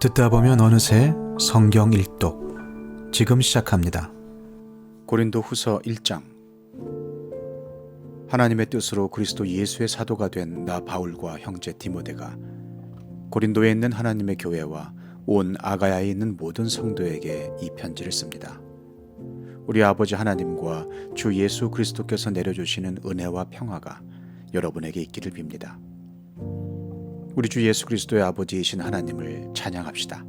듣다 보면 어느새 성경 일독 지금 시작합니다. 고린도 후서 1장 하나님의 뜻으로 그리스도 예수의 사도가 된 나 바울과 형제 디모데가 고린도에 있는 하나님의 교회와 온 아가야에 있는 모든 성도에게 이 편지를 씁니다. 우리 아버지 하나님과 주 예수 그리스도께서 내려주시는 은혜와 평화가 여러분에게 있기를 빕니다. 우리 주 예수 그리스도의 아버지이신 하나님을 찬양합시다.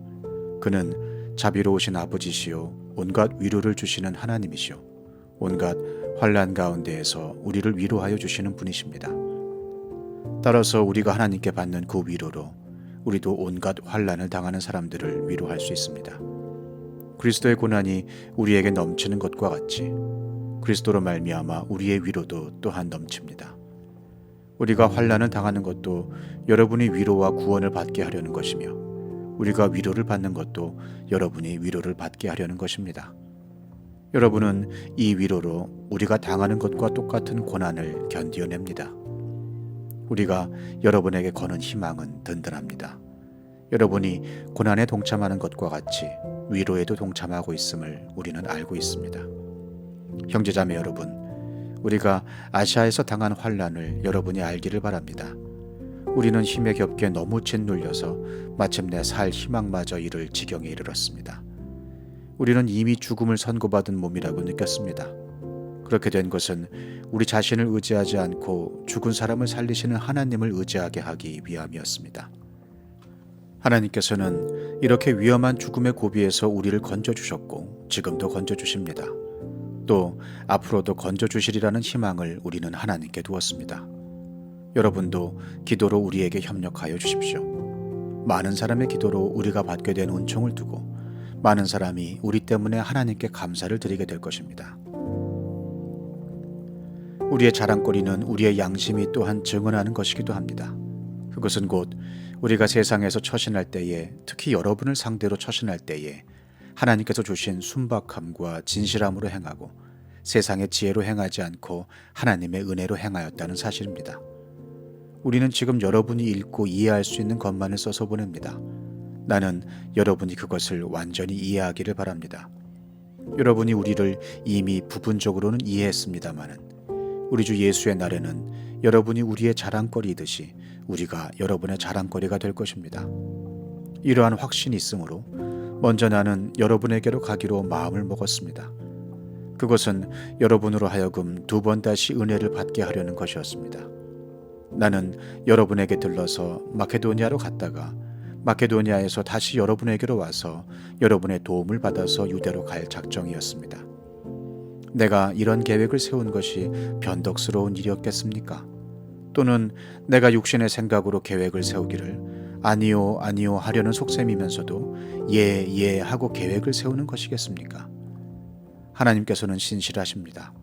그는 자비로우신 아버지시요 온갖 위로를 주시는 하나님이시요 온갖 환란 가운데에서 우리를 위로하여 주시는 분이십니다. 따라서 우리가 하나님께 받는 그 위로로 우리도 온갖 환란을 당하는 사람들을 위로할 수 있습니다. 그리스도의 고난이 우리에게 넘치는 것과 같이 그리스도로 말미암아 우리의 위로도 또한 넘칩니다. 우리가 환란을 당하는 것도 여러분이 위로와 구원을 받게 하려는 것이며 우리가 위로를 받는 것도 여러분이 위로를 받게 하려는 것입니다. 여러분은 이 위로로 우리가 당하는 것과 똑같은 고난을 견디어냅니다. 우리가 여러분에게 거는 희망은 든든합니다. 여러분이 고난에 동참하는 것과 같이 위로에도 동참하고 있음을 우리는 알고 있습니다. 형제자매 여러분, 우리가 아시아에서 당한 환란을 여러분이 알기를 바랍니다. 우리는 힘에 겹게 너무 짓눌려서 마침내 살 희망마저 잃을 지경에 이르렀습니다. 우리는 이미 죽음을 선고받은 몸이라고 느꼈습니다. 그렇게 된 것은 우리 자신을 의지하지 않고 죽은 사람을 살리시는 하나님을 의지하게 하기 위함이었습니다. 하나님께서는 이렇게 위험한 죽음의 고비에서 우리를 건져주셨고 지금도 건져주십니다. 또 앞으로도 건져 주시리라는 희망을 우리는 하나님께 두었습니다. 여러분도 기도로 우리에게 협력하여 주십시오. 많은 사람의 기도로 우리가 받게 된 은총을 두고 많은 사람이 우리 때문에 하나님께 감사를 드리게 될 것입니다. 우리의 자랑거리는 우리의 양심이 또한 증언하는 것이기도 합니다. 그것은 곧 우리가 세상에서 처신할 때에 특히 여러분을 상대로 처신할 때에 하나님께서 주신 순박함과 진실함으로 행하고 세상의 지혜로 행하지 않고 하나님의 은혜로 행하였다는 사실입니다. 우리는 지금 여러분이 읽고 이해할 수 있는 것만을 써서 보냅니다. 나는 여러분이 그것을 완전히 이해하기를 바랍니다. 여러분이 우리를 이미 부분적으로는 이해했습니다마는 우리 주 예수의 날에는 여러분이 우리의 자랑거리이듯이 우리가 여러분의 자랑거리가 될 것입니다. 이러한 확신이 있으므로 먼저 나는 여러분에게로 가기로 마음을 먹었습니다. 그것은 여러분으로 하여금 두 번 다시 은혜를 받게 하려는 것이었습니다. 나는 여러분에게 들러서 마케도니아로 갔다가 마케도니아에서 다시 여러분에게로 와서 여러분의 도움을 받아서 유대로 갈 작정이었습니다. 내가 이런 계획을 세운 것이 변덕스러운 일이었겠습니까? 또는 내가 육신의 생각으로 계획을 세우기를 아니요 아니요 하려는 속셈이면서도 예 예 하고 계획을 세우는 것이겠습니까? 하나님께서는 신실하십니다.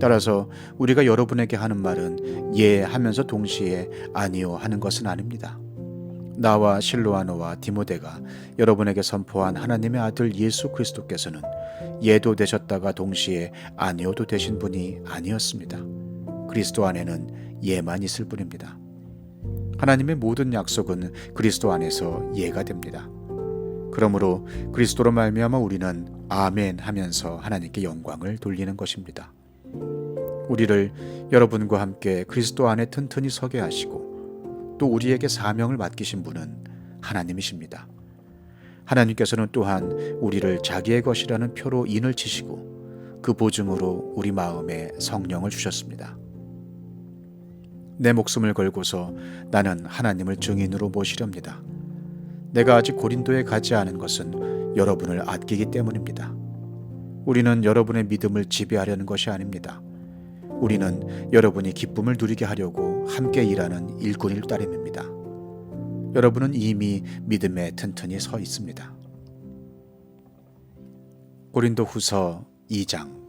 따라서 우리가 여러분에게 하는 말은 예 하면서 동시에 아니요 하는 것은 아닙니다. 나와 실로아노와 디모데가 여러분에게 선포한 하나님의 아들 예수 그리스도께서는 예도 되셨다가 동시에 아니오도 되신 분이 아니었습니다. 그리스도 안에는 예만 있을 뿐입니다. 하나님의 모든 약속은 그리스도 안에서 예가 됩니다. 그러므로 그리스도로 말미암아 우리는 아멘 하면서 하나님께 영광을 돌리는 것입니다. 우리를 여러분과 함께 그리스도 안에 튼튼히 서게 하시고 또 우리에게 사명을 맡기신 분은 하나님이십니다. 하나님께서는 또한 우리를 자기의 것이라는 표로 인을 치시고 그 보증으로 우리 마음에 성령을 주셨습니다. 내 목숨을 걸고서 나는 하나님을 증인으로 모시렵니다. 내가 아직 고린도에 가지 않은 것은 여러분을 아끼기 때문입니다. 우리는 여러분의 믿음을 지배하려는 것이 아닙니다. 우리는 여러분이 기쁨을 누리게 하려고 함께 일하는 일꾼일 따름입니다. 여러분은 이미 믿음에 튼튼히 서 있습니다. 고린도 후서 2장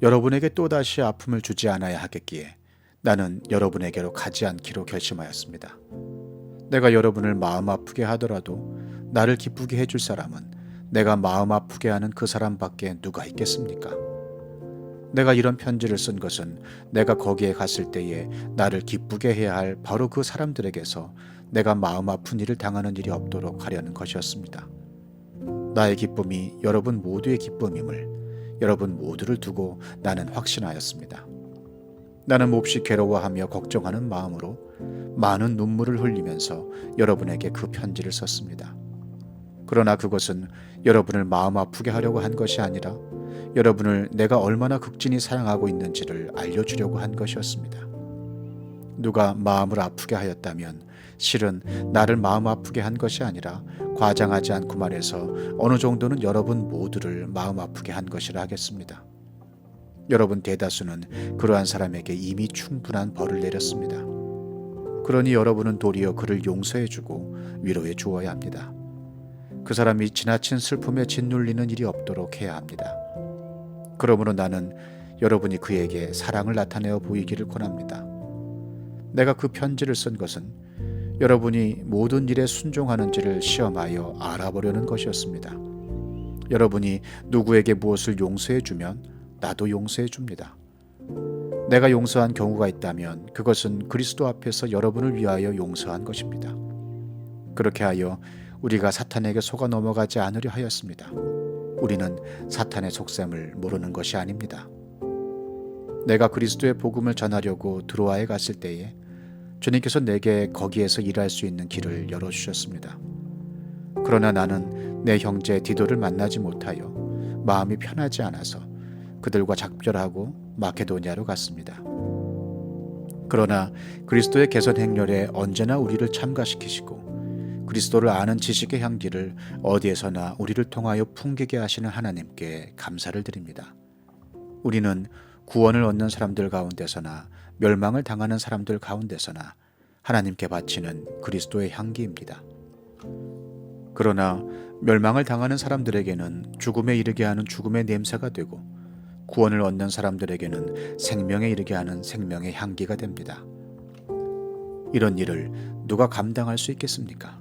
여러분에게 또다시 아픔을 주지 않아야 하겠기에 나는 여러분에게로 가지 않기로 결심하였습니다. 내가 여러분을 마음 아프게 하더라도 나를 기쁘게 해줄 사람은 내가 마음 아프게 하는 그 사람밖에 누가 있겠습니까? 내가 이런 편지를 쓴 것은 내가 거기에 갔을 때에 나를 기쁘게 해야 할 바로 그 사람들에게서 내가 마음 아픈 일을 당하는 일이 없도록 하려는 것이었습니다. 나의 기쁨이 여러분 모두의 기쁨임을 여러분 모두를 두고 나는 확신하였습니다. 나는 몹시 괴로워하며 걱정하는 마음으로 많은 눈물을 흘리면서 여러분에게 그 편지를 썼습니다. 그러나 그것은 여러분을 마음 아프게 하려고 한 것이 아니라 여러분을 내가 얼마나 극진히 사랑하고 있는지를 알려주려고 한 것이었습니다. 누가 마음을 아프게 하였다면 실은 나를 마음 아프게 한 것이 아니라 과장하지 않고 말해서 어느 정도는 여러분 모두를 마음 아프게 한 것이라 하겠습니다. 여러분 대다수는 그러한 사람에게 이미 충분한 벌을 내렸습니다. 그러니 여러분은 도리어 그를 용서해주고 위로해 주어야 합니다. 그 사람이 지나친 슬픔에 짓눌리는 일이 없도록 해야 합니다. 그러므로 나는 여러분이 그에게 사랑을 나타내어 보이기를 권합니다. 내가 그 편지를 쓴 것은 여러분이 모든 일에 순종하는지를 시험하여 알아보려는 것이었습니다. 여러분이 누구에게 무엇을 용서해 주면 나도 용서해 줍니다. 내가 용서한 경우가 있다면 그것은 그리스도 앞에서 여러분을 위하여 용서한 것입니다. 그렇게 하여 우리가 사탄에게 속아 넘어가지 않으려 하였습니다. 우리는 사탄의 속셈을 모르는 것이 아닙니다. 내가 그리스도의 복음을 전하려고 드로아에 갔을 때에 주님께서 내게 거기에서 일할 수 있는 길을 열어주셨습니다. 그러나 나는 내 형제 디도를 만나지 못하여 마음이 편하지 않아서 그들과 작별하고 마케도니아로 갔습니다. 그러나 그리스도의 개선 행렬에 언제나 우리를 참가시키시고 그리스도를 아는 지식의 향기를 어디에서나 우리를 통하여 풍기게 하시는 하나님께 감사를 드립니다. 우리는 구원을 얻는 사람들 가운데서나 멸망을 당하는 사람들 가운데서나 하나님께 바치는 그리스도의 향기입니다. 그러나 멸망을 당하는 사람들에게는 죽음에 이르게 하는 죽음의 냄새가 되고 구원을 얻는 사람들에게는 생명에 이르게 하는 생명의 향기가 됩니다. 이런 일을 누가 감당할 수 있겠습니까?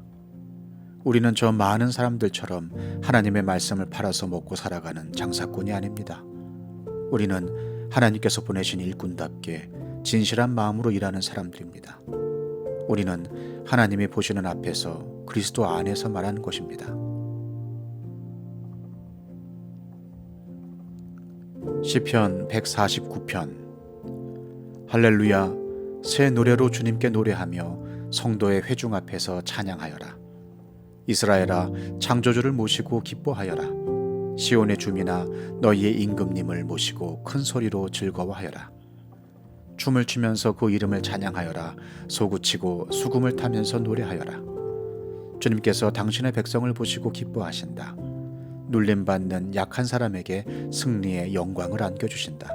우리는 저 많은 사람들처럼 하나님의 말씀을 팔아서 먹고 살아가는 장사꾼이 아닙니다. 우리는 하나님께서 보내신 일꾼답게 진실한 마음으로 일하는 사람들입니다. 우리는 하나님이 보시는 앞에서 그리스도 안에서 말하는 것입니다. 시편 149편. 할렐루야 새 노래로 주님께 노래하며 성도의 회중 앞에서 찬양하여라. 이스라엘아 창조주를 모시고 기뻐하여라. 시온의 주민아 너희의 임금님을 모시고 큰 소리로 즐거워하여라. 춤을 추면서 그 이름을 찬양하여라. 소구치고 수금을 타면서 노래하여라. 주님께서 당신의 백성을 보시고 기뻐하신다 눌림받는 약한 사람에게 승리의 영광을 안겨주신다.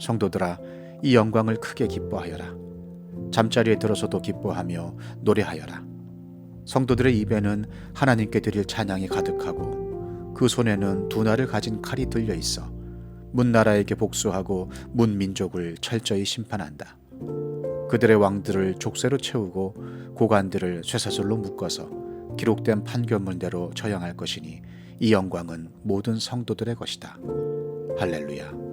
성도들아, 이 영광을 크게 기뻐하여라. 잠자리에 들어서도 기뻐하며 노래하여라. 성도들의 입에는 하나님께 드릴 찬양이 가득하고 그 손에는 두 날을 가진 칼이 들려 있어 문나라에게 복수하고 문민족을 철저히 심판한다. 그들의 왕들을 족쇄로 채우고 고관들을 쇠사슬로 묶어서 기록된 판결문대로 처형할 것이니 이 영광은 모든 성도들의 것이다. 할렐루야.